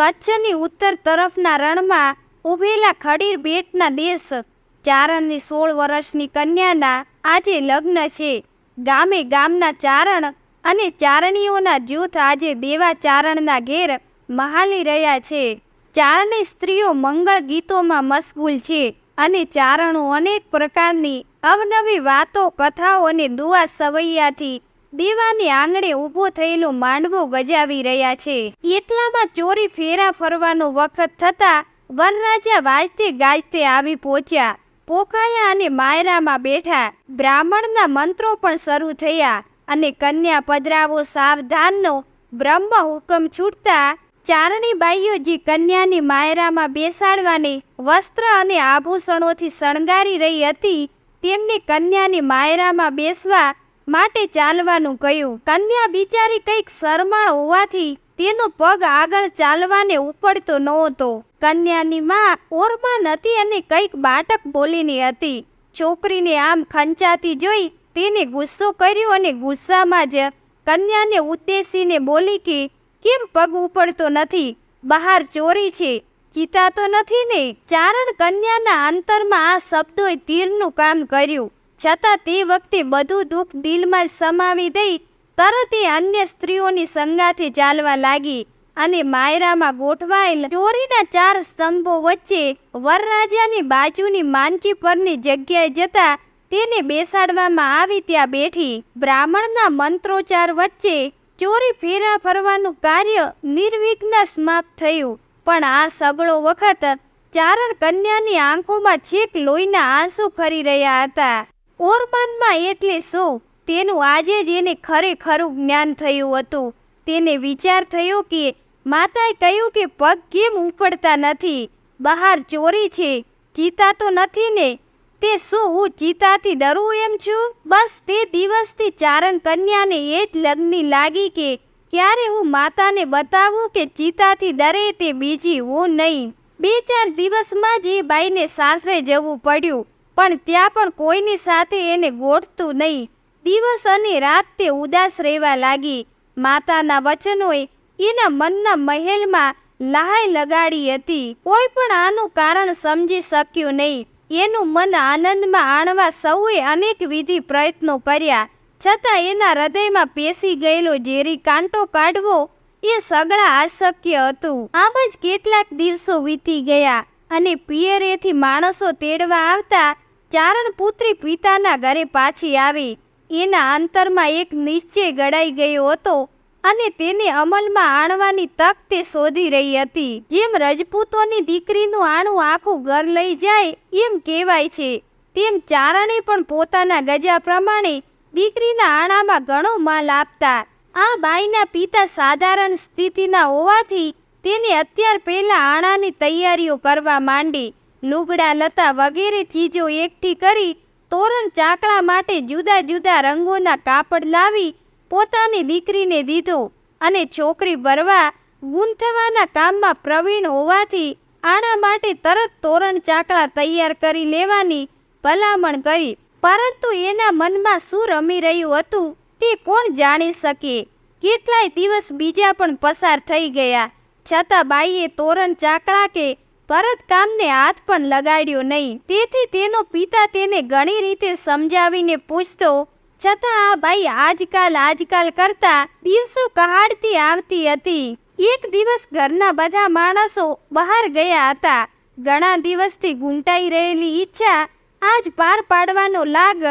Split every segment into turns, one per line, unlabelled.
કચ્છની ઉત્તર તરફના રણમાં ઊભેલા ખડીર બેટના દેશ ચારણની સોળ વર્ષની કન્યાના આજે લગ્ન છે. ગામે ગામના ચારણ અને ચારણીઓના જૂથ આજે દેવા ચારણના ઘેર મહાલી રહ્યા છે. ચારણી સ્ત્રીઓ મંગળ ગીતોમાં મશગુલ છે અને ચારણો અનેક પ્રકારની અવનવી વાતો, કથાઓ અને દુઆ સવૈયાથી દેવાની આંગણે ઊભો થયેલો માંડવો ગજાવી રહ્યા છે. એટલામાં ચોરી ફેરા ફરવાનો વખત થતા વનરાજા વાજતે ગાજતે આવી પહોંચ્યા. પોખાયા અને માયરામાં બેઠા. બ્રાહ્મણના મંત્રો પણ શરૂ થયા અને કન્યા પધરાવો સાવધાનનો બ્રહ્મ હુકમ છૂટતા ચારણી બાઈઓ જે કન્યાની માયરામાં બેસાડવાને વસ્ત્ર અને આભૂષણોથી શણગારી રહી હતી, તેમને કન્યાની માયરામાં બેસવા માટે ચાલવાનું કહ્યું. કન્યા બિચારી કંઈક શરમાળ હોવાથી તેનો પગ આગળ ચાલવાને ઉપડતો નહોતો. કન્યાની માં ઓરમાં નથી અને કંઈક બાટક બોલીની હતી. છોકરીને આમ ખંચાતી જોઈ તેને ગુસ્સો કર્યો અને ગુસ્સામાં જ કન્યાને ઉદ્દેશીને બોલી કે, કેમ પગ ઉપડતો નથી? બહાર ચોરી છે. ચિતા તો નથી ને? ચારણ કન્યાના અંતરમાં આ શબ્દોએ તીરનું કામ કર્યું. છતાં તે વખતે બધું દુઃખ દિલમાં સમાવી દઈ તરત એ અન્ય સ્ત્રીઓની સંગાથે ચાલવા લાગી અને માયરામાં ગોઠવાયેલ ચોરીના ચાર સ્તંભો વચ્ચે વરરાજાની બાજુની માંચી પરની જગ્યાએ જતા તેને બેસાડવામાં આવી ત્યાં બેઠી. બ્રાહ્મણના મંત્રોચ્ચાર વચ્ચે ચોરી ફેરા ફરવાનું કાર્ય નિર્વિઘ્ન સમાપ્ત થયું. પણ આ સગળો વખત ચારણ કન્યાની આંખોમાં છેક લોહીના આંસુ ખરી રહ્યા હતા. ઓરમાનમાં એટલે શું? તેનું આજે જ એને ખરેખરું જ્ઞાન થયું હતું. તેને વિચાર થયો કે માતાએ કહ્યું કે પગ કેમ ઉપડતા નથી? બહાર ચોરી છે ચિતા તો નથી ને? તે શું હું ચિતાથી ડરું એમ છું? બસ તે દિવસથી ચારણ કન્યાને એ જ લગ્ની લાગી કે ક્યારે હું માતાને બતાવું કે ચિતાથી ડરે તે બીજી હું નહીં. બે ચાર દિવસમાં જ એ બાઈને સાસરે જવું પડ્યું. પણ ત્યાં પણ કોઈની સાથે એને ગોઠતું નહીં. દિવસ અને રાત તે ઉદાસ રહેવા લાગી. માતાના વચનોએ એના મનના મહેલમાં લહાઈ લગાડી હતી. કોઈ પણ આનું કારણ સમજી શક્યું નહીં. એનું મન આનંદમાં આણવા સૌએ અનેક વિધિ પ્રયત્નો કર્યા. છતાં એના હૃદયમાં પેસી ગયેલો ઝેરી કાંટો કાઢવો એ સગળા અશક્ય હતું. આમ જ કેટલાક દિવસો વીતી ગયા. અને પિયરેથી માણસો તેડવા આવતા ચારણ પુત્રી પિતાના ઘરે પાછી આવી. એના અંતરમાં એક નિશ્ચય ગળાઈ ગયો હતો અને તેને અમલમાં આણવાની તક તે શોધી રહી હતી. જેમ રજપૂતોની દીકરીનું આણું આખું ઘર લઈ જાય એમ કહેવાય છે, તેમ ચારણે પણ પોતાના ગજા પ્રમાણે દીકરીના આણામાં ઘણો માલ આપતા. આ બાઈના પિતા સાધારણ સ્થિતિના હોવાથી તેને અત્યાર પહેલાં આણાની તૈયારીઓ કરવા માંડી. લુગડા, લતા વગેરે ચીજો એકઠી કરી તોરણ ચાકળા માટે જુદા જુદા રંગોના કાપડ લાવી પોતાની દીકરીને દીધો અને છોકરી ભરવા ગૂંથવાના કામમાં પ્રવીણ હોવાથી આણા માટે તરત તોરણ ચાકળા તૈયાર કરી લેવાની ભલામણ કરી. પરંતુ એના મનમાં શું રમી રહ્યું હતું તે કોણ જાણી શકે? કેટલાય દિવસ બીજા પણ પસાર થઈ ગયા. છતાં બાઈએ તોરણ ચાકળા કે ભરત કામને હાથ પણ લગાડ્યો નહીં. તેથી તેનો પિતા તેને ઘણી રીતે સમજાવીને પૂછતો, છતાં આ બાઈ આજકાલ આજકાલ કરતા દિવસો કહાડતી આવતી હતી. એક દિવસ ઘરના બધા માણસો બહાર ગયા હતા. ઘણા દિવસથી ગુંટાઈ રહેલી ઈચ્છા આજ પાર પાડવાનો લાગ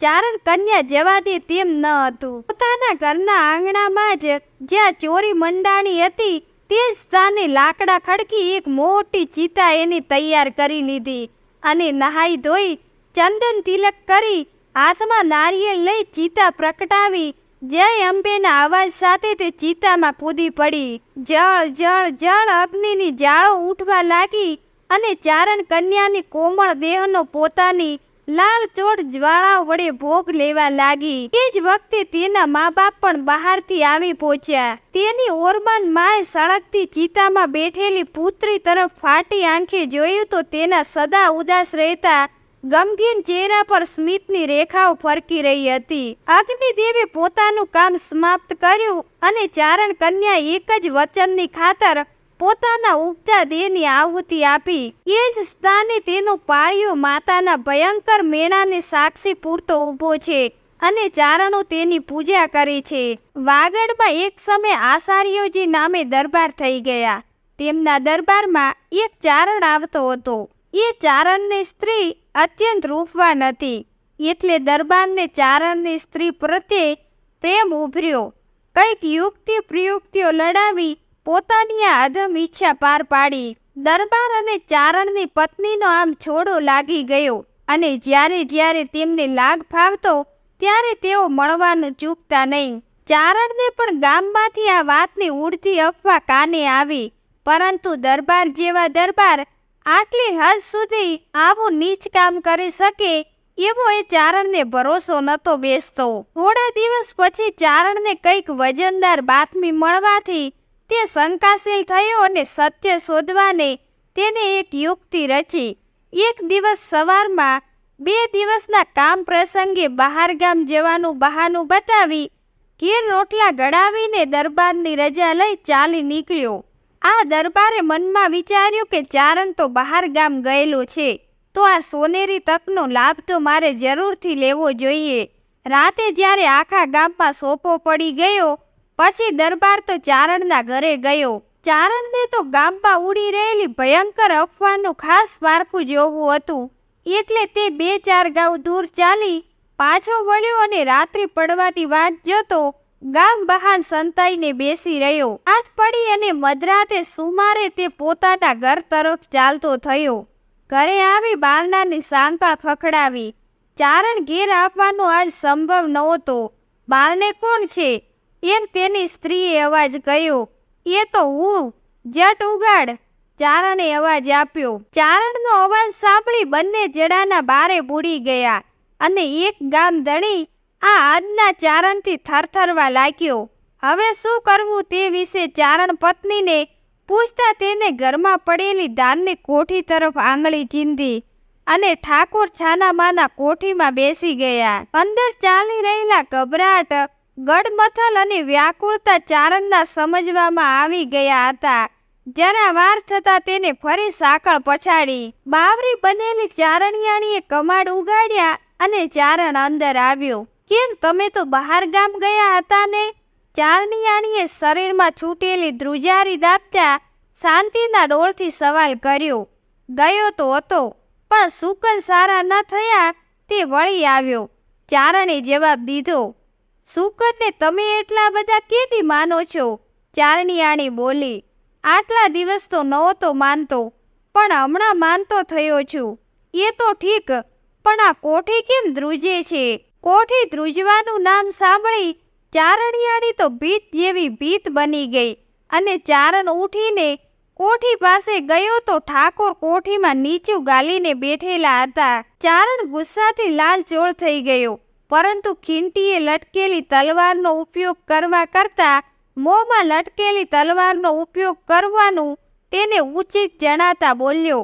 ચારણ કન્યા જવા દે તેમ ન હતું. પોતાના ઘરના આંગણામાં જ જ્યાં ચોરી મંડાણી હતી તે સ્થાને લાકડા ખડકી એક મોટી ચિતા એની તૈયાર કરી લીધી અને નહાઈ ધોઈ ચંદન તિલક કરી હાથમાં નારિયેળ લઈ ચિતા પ્રગટાવી. જય અંબેના અવાજ સાથે તે ચિતામાં કૂદી પડી. જળ જળ જળ અગ્નિની જાળો ઉઠવા લાગી અને ચારણ કન્યાની કોમળ દેહનો પોતાની લાળચોળ જ્વાળા વડે ભોગ લેવા લાગી. તે જ વખતે તેના મા બાપ પણ બહારથી આવી પહોંચ્યા. તેની ઓરમાન માએ સળગતી ચિતામાં બેઠેલી પુત્રી તરફ ફાટી આંખે જોયું તો તેના સદા ઉદાસ રહેતા ગમગીન ચહેરા પર સ્મિતની રેખાઓ ફરકી રહી હતી. અગ્નિદેવે પોતાનું કામ સમાપ્ત કર્યું અને ચારણ કન્યા એક જ વચનની ખાતર પોતાના ઉગતા દેહની આહુતિ આપી. એ જ સ્થાને તેનો પાળિયો માતાના ભયંકર મેળાને સાક્ષી પૂરતો ઊભો છે અને ચારણો તેની પૂજા કરે છે. વાગડમાં એક સમય આચાર્યજી નામે દરબાર થઈ ગયા. તેમના દરબારમાં એક ચારણ આવતો હતો. એ ચારણની સ્ત્રી અત્યંત રૂપવાન હતી. એટલે દરબારને ચારણની સ્ત્રી પ્રત્યે પ્રેમ ઉભર્યો. કંઈક યુક્તિ પ્રયુક્તિઓ લડાવી પોતાની આ અધમ ઈચ્છા પાર પાડી, દરબાર અને ચારણની પત્નીનો આમ છોડો લાગી ગયો અને જ્યારે જ્યારે તેમને લાગ ફાવતો, ત્યારે તેઓ મળવાનું ચૂકતા નહીં. ચારણને પણ ગામમાંથી આ વાતની ઉડતી અફવા કાને આવી? પરંતુ દરબાર જેવા દરબાર આટલી હદ સુધી આવું નીચ કામ કરી શકે એવો એ ચારણને ભરોસો નહોતો બેસતો. થોડા દિવસ પછી ચારણને કંઈક વજનદાર બાતમી મળવાથી તે શંકાશીલ થયો અને સત્ય શોધવાને તેને એક યુક્તિ રચી. એક દિવસ સવારમાં બે દિવસના કામ પ્રસંગે બહાર ગામ જવાનું બહાનું બતાવી ઘેર રોટલા ગળાવીને દરબારની રજા લઈ ચાલી નીકળ્યો. આ દરબારે મનમાં વિચાર્યું કે ચારણ તો બહાર ગામ ગયેલું છે, તો આ સોનેરી તકનો લાભ તો મારે જરૂરથી લેવો જોઈએ. રાતે જ્યારે આખા ગામમાં સોપો પડી ગયો પછી દરબાર તો ચારણના ઘરે ગયો. ચારણને તો ગામમાં ઉડી રહેલી ભયંકર અફવાનું ખાસ પારખું જોવું હતું. એટલે તે બે ચાર ગાઉ દૂર ચાલી, પાછો વળ્યો અને રાત્રિ પડવાની વાત જોતો ગામ બહાર સંતાઈને બેસી રહ્યો. આજ પડી અને મધરાતે સુમારે તે પોતાના ઘર તરફ ચાલતો થયો. ઘરે આવી બારણાની સાંકળ ખખડાવી. ચારણ ઘેર આપવાનો આજ સંભવ નહોતો. બારણે કોણ છે? એમ તેની સ્ત્રીએ અવાજ કર્યો, એ તો હું, જટ ઉગાડ. ચારણે અવાજ આપ્યો, ચારણનો અવાજ સાંભળી બંને જડાના બારે બુડી ગયા અને એક ગામ ધણી આ આજના ચારણથી થરથરવા લાગ્યો. હવે શું કરવું તે વિશે ચારણ પત્નીને પૂછતા તેને ઘરમાં પડેલી ધાનની કોઠી તરફ આંગળી ચીંધી અને ઠાકોર છાનામાના કોઠીમાં બેસી ગયા. અંદર ચાલી રહેલા ગભરાટ ગડમથલ અને વ્યાકુળતા ચારણના સમજવામાં આવી ગયા હતા. જરા વાર થતાં તેને ફરી સાંકળ પછાડી. બાવરી બનેલી ચારણિયાણીએ કમાડ ઉગાડ્યા અને ચારણ અંદર આવ્યો. કેમ તમે તો બહાર ગામ ગયા હતા ને? ચારણિયાણીએ શરીરમાં છૂટેલી ધ્રુજારી દાબતા શાંતિના ડોળથી સવાલ કર્યો. ગયો તો હતો, પણ સુકન સારા ન થયા તે વળી આવ્યો. ચારણે જવાબ દીધો સુકનને તમે એટલા બધા કેદી માનો છો? ચારણિયાણી બોલી, આટલા દિવસ તો નહોતો માનતો, પણ હમણાં માનતો થયો છું. એ તો ઠીક, પણ આ કોઠી કેમ ધ્રુજે છે? કોઠી ધ્રુજવાનું નામ સાંભળી ચારણિયાણી તો ભીત જેવી ભીત બની ગઈ અને ચારણ ઉઠીને કોઠી પાસે ગયો તો ઠાકોર કોઠીમાં નીચું ગાલીને બેઠેલા હતા. ચારણ ગુસ્સાથી લાલચોળ થઈ ગયો. પરંતુ ખીંટીએ લટકેલી તલવારનો ઉપયોગ કરવા કરતાં મોંમાં લટકેલી તલવારનો ઉપયોગ કરવાનું તેને ઉચિત જણાતા બોલ્યો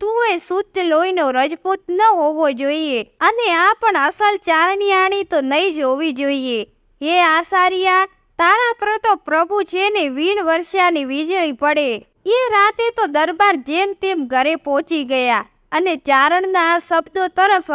તું એ શુદ્ધ લોહીનો રજપૂત ન હોવો જોઈએ અને આ પણ અસલ ચારણિયાણી તો નહીં જ હોવી જોઈએ. હે આસારિયા, તારા પર તો પ્રભુ છે ને વીણ વર્ષાની વીજળી પડે. એ રાતે તો દરબાર જેમ તેમ ઘરે પહોંચી ગયા અને ચારણના આ શબ્દો તરફ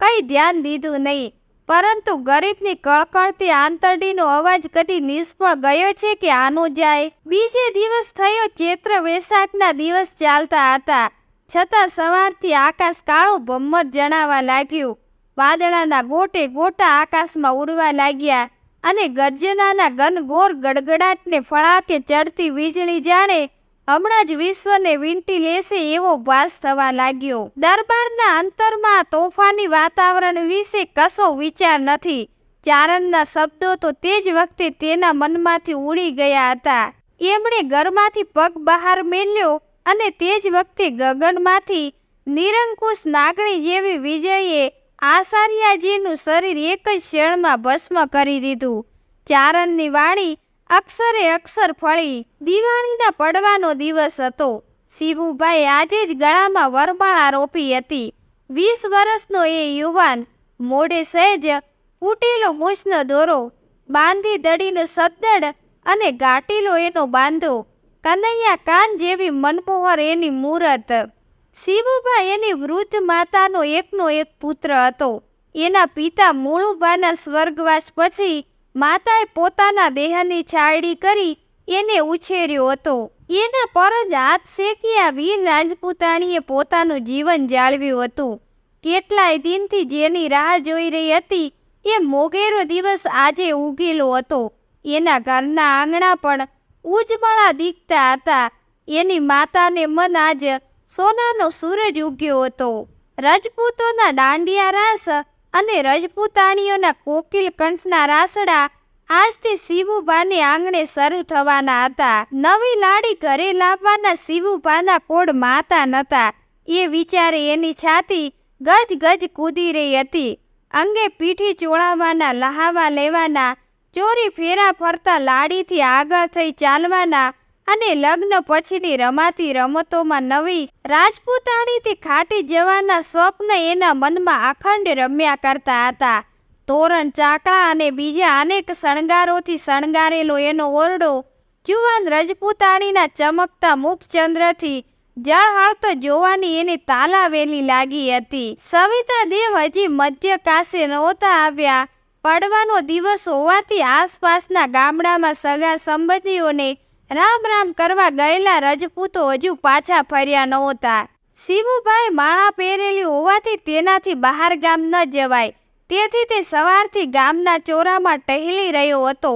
કંઈ ધ્યાન દીધું નહીં. પરંતુ ગરીબની કળકળતી આંતરડીનો અવાજ કદી નિષ્ફળ ગયો છે કે આનો જાય? બીજે દિવસ થયો, ચૈત્ર વૈશાખના દિવસ ચાલતા હતા. છતાં સવારથી આકાશ કાળો ભમ્મત જણાવા લાગ્યું. વાદળાના ગોટે ગોટા આકાશમાં ઉડવા લાગ્યા અને ગર્જનાના ઘનઘોર ગડગડાટને ફળાકે ચડતી વીજળી જાણે હમણાં જ વિશ્વને વીંટી લેશે એવો ભાસ થવા લાગ્યો. દરબારના અંતરમાં તોફાની વાતાવરણ વિશે કશો વિચાર નથી. ચારણના શબ્દો તો તે જ વખતે તેના મનમાંથી ઉડી ગયા હતા. એમણે ઘરમાંથી પગ બહાર મેલ્યો અને તે જ વખતે ગગનમાંથી નિરંકુશ નાગણી જેવી વીજળીએ આચાર્યજીનું શરીર એક જ ક્ષણમાં ભસ્મ કરી દીધું. ચારણની વાણી અક્ષરે અક્ષર ફળી દિવાળીના પડવાનો દિવસ હતો. શિવુભાઈ આજે જ ગળામાં વરમાળા રોપી હતી. વીસ વર્ષનો એ યુવાન મોઢે સહેજ ફૂટેલો મૂછનો દોરો, બાંધી દડીનો સદ્દડ અને ગાટીલો એનો બાંધો, કનૈયા કાન જેવી મનમોહર એની મૂરત. શિવુભાઈ એની વૃદ્ધ માતાનો એકનો એક પુત્ર હતો. એના પિતા મૂળુબાના સ્વર્ગવાસ પછી માતાએ પોતાના દેહની છાયડી કરી એને ઉછેર્યો હતો. એના પર જ હાથ શેકિયા વીર રાજપૂતાણીએ પોતાનું જીવન જાળવ્યું હતું. કેટલાય દિનથી જેની રાહ જોઈ રહી હતી, એ મોગેરો દિવસ આજે ઉગેલો હતો. એના ઘરના આંગણા પણ ઉજળા દીખતા હતા. એની માતાને મન આજ સોનાનો સૂરજ ઉગ્યો હતો. રજપૂતોના દાંડિયા રાસ અને રજપૂતાણીઓના કોકિલ કંઠના રાસડા આજથી શિવુભાની આંગણે શરૂ થવાના હતા. નવી લાડી ઘરે લાવવાના શિવુભાના કોડ માતા નતા. એ વિચારે એની છાતી ગજ ગજ કૂદી રહી હતી. અંગે પીઠી ચોળાવવાના લહાવા લેવાના, ચોરી ફેરા ફરતા લાડીથી આગળ થઈ ચાલવાના અને લગ્ન પછીની રમાતી રમતોમાં નવી રાજપૂતાણીથી ખાટી જવાના સ્વપ્ન એના મનમાં અખંડ રમ્યા કરતા હતા. તોરણ ચાકળા અને બીજા અનેક શણગારોથી શણગારેલો એનો ઓરડો જુવાન રજપૂતાણીના ચમકતા મુખચંદ્રથી જળહળતો જોવાની એને તાલાવેલી લાગી હતી. સવિતા દેવ હજી મધ્ય કાશે નહોતા આવ્યા. પડવાનો દિવસ હોવાથી આસપાસના ગામડામાં સગા સંબંધીઓને રામ રામ કરવા ગયેલા રજપૂતો હજુ પાછા ફર્યા નહોતા. શિવુભાઈ માળા પહેરેલી હોવાથી તેનાથી બહાર ગામ ન જવાય. તેથી તે સવારથી ગામના ચોરામાં ટહેલી રહ્યો હતો.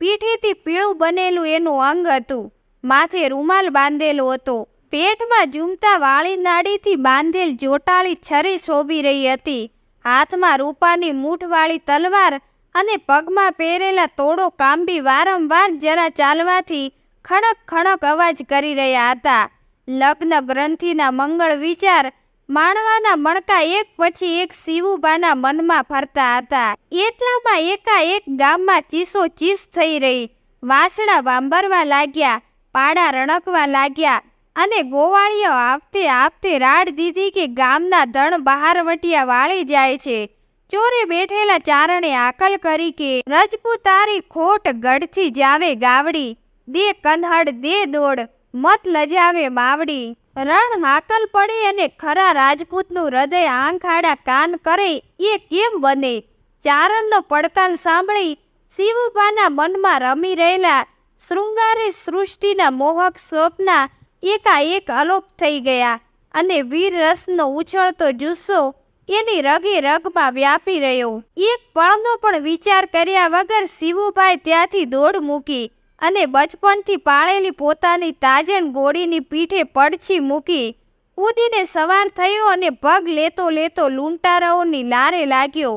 પીઠીથી પીળું બનેલું એનું અંગ હતું. માથે રૂમાલ બાંધેલો હતો. પેટમાં ઝૂમતા વાળી નાડીથી બાંધેલ જોટાળી છરી શોભી રહી હતી. હાથમાં રૂપાની મૂઠવાળી તલવાર અને પગમાં પહેરેલા તોડો કાંબી વારંવાર જરા ચાલવાથી ખણક ખણક અવાજ કરી રહ્યા હતા. લગ્ન ગ્રંથિના મંગળ વિચાર માણવાના મણકા એક પછી એક શિવુબાના મનમાં ફરતા હતા. એટલામાં એકાએક ગામમાં ચીસો ચીસ થઈ રહી. વાસણા વાંબરવા લાગ્યા, પાડા રણકવા લાગ્યા અને ગોવાળીઓ આપતે આપતે રાડ દીધી કે ગામના ધણ બહાર વટિયા વાળી જાય છે. ચોરે બેઠેલા ચારણે આકલ કરી કે, રજપૂતારી ખોટ ગઢથી જાવે ગાવડી. દે કન્હડ દે દોડ, મત લજાવે માવડી રણ હાકલ પડી અને ખરા રાજપૂતનું હૃદય આંખાડા કાન કરે, એ કેમ બને? ચારણનો પડકાર સાંભળી શિવબાના મનમાં રમી રહેલા શૃંગારે સૃષ્ટિના મોહક સ્વપ્ના એકાએક અલોપ થઈ ગયા અને વીર રસનો ઉછળતો જુસ્સો એની રગે રગમાં વ્યાપી રહ્યો. એક પળનો પણ વિચાર કર્યા વગર શિવુભાઈ ત્યાંથી દોડ મૂકી અને બચપણથી પાળેલી પોતાની તાજણ ગોળીની પીઠે પડછી મૂકી કૂદીને સવાર થયો અને પગ લેતો લેતો લૂંટારાઓની લારે લાગ્યો.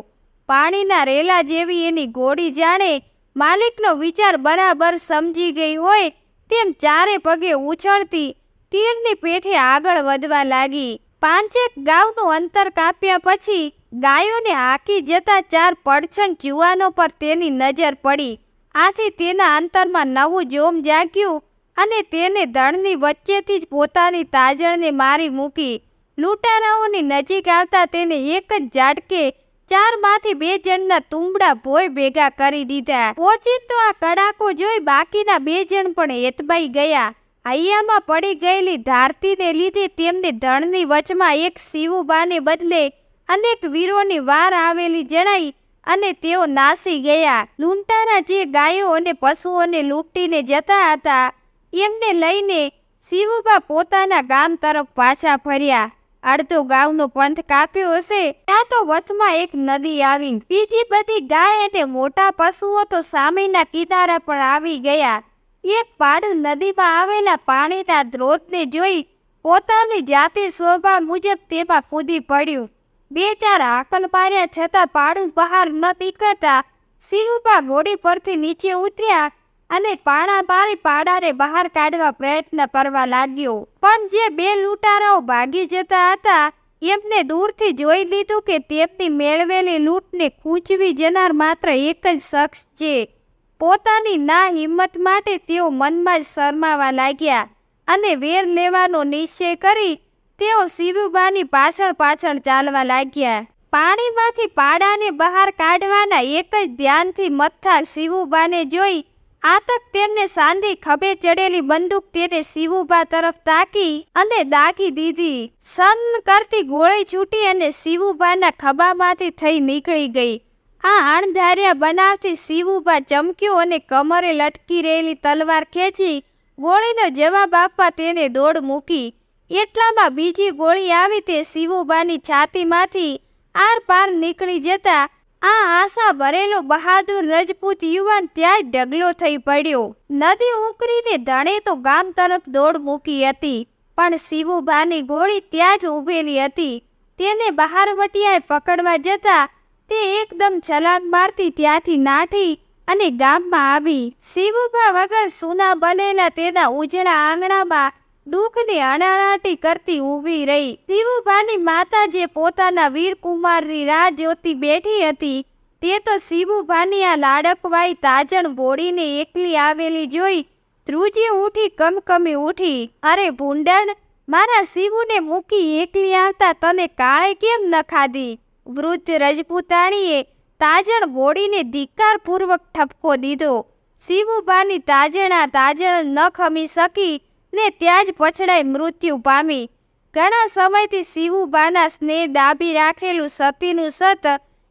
પાણીના રેલા જેવી એની ગોળી જાણે માલિકનો વિચાર બરાબર સમજી ગઈ હોય તેમ ચારે પગે ઉછળતી તીરની પેઠે આગળ વધવા લાગી. પાંચેક ગાવનું અંતર કાપ્યા પછી ગાયોને હાકી જતા ચાર પડછન જુવાનો પર તેની નજર પડી. આથી તેના અંતરમાં નવું જોમ જાગ્યું અને તેને ધણની વચ્ચેથી જ પોતાની તાજણને મારી મૂકી. લૂંટારાઓની નજીક આવતા તેને એક જ ઝાટકે ચારમાંથી બે જણના તુંબડા ભોય ભેગા કરી દીધા. ઓચિંતો આ કડાકો જોઈ બાકીના બે જણ પણ હેતબાઈ ગયા. હૈયામાં પડી ગયેલી ધારતીને લીધે તેમને ધણની વચમાં એક શિવુબાને બદલે અનેક વીરોની વાર આવેલી જણાઈ અને તેઓ નાસી ગયા. લૂંટારા જે ગાયો અને પશુઓને લૂંટીને જતા હતા, એમને લઈને શિવુબા પોતાના ગામ તરફ પાછા ફર્યા. અડધો ગામનો પંથ કાપ્યો હશે, ત્યાં તો વચમાં એક નદી આવી. બીજી બધી ગાય અને મોટા પશુઓ તો સામેના કિનારા પર આવી ગયા. એક પાડું નદીમાં આવેલા પાણીના ધ્રોતને જોઈ પોતાની જાતિ શોભા મુજબ તેમાં કૂદી પડ્યું. બે ચાર હાકલ માર્યા છતાં પાડું બહાર ન નીકળતા. શિવબા ઘોડી પરથી નીચે ઉતર્યા અને પાણા મારી પાડાને બહાર કાઢવા પ્રયત્ન કરવા લાગ્યો. પણ જે બે લૂંટારાઓ ભાગી જતા હતા, એમને દૂરથી જોઈ લીધું કે તેમની મેળવેલી લૂંટને કૂંચવી જનાર માત્ર એક જ શખ્સ છે. પોતાની ના હિંમત માટે તેઓ મનમાં જ શરમાવા લાગ્યા અને વેર લેવાનો નિશ્ચય કરી તેઓ શિવુબાની પાછળ પાછળ ચાલવા લાગ્યા. પાણીમાંથી પાડાને બહાર કાઢવાના એક જ ધ્યાનથી મથ્થા શિવુબાને જોઈ, આતક તેમને સાંધી ખભે ચડેલી બંદૂક તેને શિવુભા તરફ તાકી અને દાગી દીધી. સન કરતી ગોળી છૂટી અને શિવુબાના ખભામાંથી થઈ નીકળી ગઈ. આ અણધાર્યા બનાવથી શિવુભા ચમક્યો અને કમરે લટકી રહેલી તલવાર ખેંચી, ગોળીનો જવાબ આપવા તેને દોડ મૂકી. એટલામાં બીજી ગોળી આવી તે શિવુબાની છાતીમાંથી આર પાર નીકળી જતા આ આશા ભરેલો બહાદુર રજપૂત યુવાન ત્યાં જ ઢગલો થઈ પડ્યો. નદી ઉકરીને ધણે તો ગામ તરફ દોડ મૂકી હતી, પણ શિવુબાની ગોળી ત્યાં જ ઊભેલી હતી. તેને બહારવટિયાએ પકડવા જતા તે એકદમ છલાંગ મારતી ત્યાંથી નાઠી અને ગામમાં આવી. શિવુભા વગર સૂના બનેલા તેના ઉજળા આંગણામાં દુઃખની અણાણાટી કરતી ઊભી રહી. શિવુભાની માતા જે પોતાના વીરકુમારની રાહ જોતી બેઠી હતી, તે તો શિવુભાની આ લાડકવાઈ તાજણ બોડીને એકલી આવેલી જોઈ ધ્રુજી ઉઠી કમકમી ઉઠી. અરે ભૂંડણ, મારા શિવુને મૂકી એકલી આવતા તને કાળે કેમ ન ખાધી? વૃદ્ધ રજપૂતાણીએ તાજણ બોડીને ધિક્કારપૂર્વક ઠપકો દીધો. શિવુભાની તાજણા તાજણ ન ખમી શકી. ને ત્યાં જ પછડાઈ મૃત્યુ પામી. ઘણા સમયથી શિવુબાના સ્નેહ દાબી રાખેલું સતીનું સત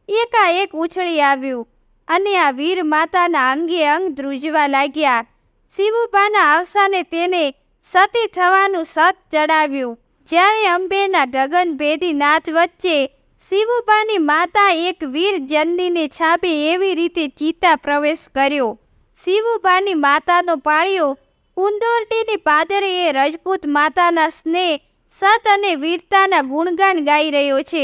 એકાએક ઉછળી આવ્યું અને આ વીર માતાના અંગે અંગ ધ્રુજવા લાગ્યા. શિવુબાના અવસાને તેને સતી થવાનું સત ચડાવ્યું. જ્યારે અંબેના ગગનભેદી નાચ વચ્ચે શિવુબાની માતા એક વીર જનનીને છાપે એવી રીતે ચિત્તા પ્રવેશ કર્યો. શિવુબાની માતાનો પાળ્યો કુંદોરટીની પાદરે એ રજપૂત માતાના સ્નેહ સત અને વીરતાના ગુણગાન ગાઈ રહ્યો છે.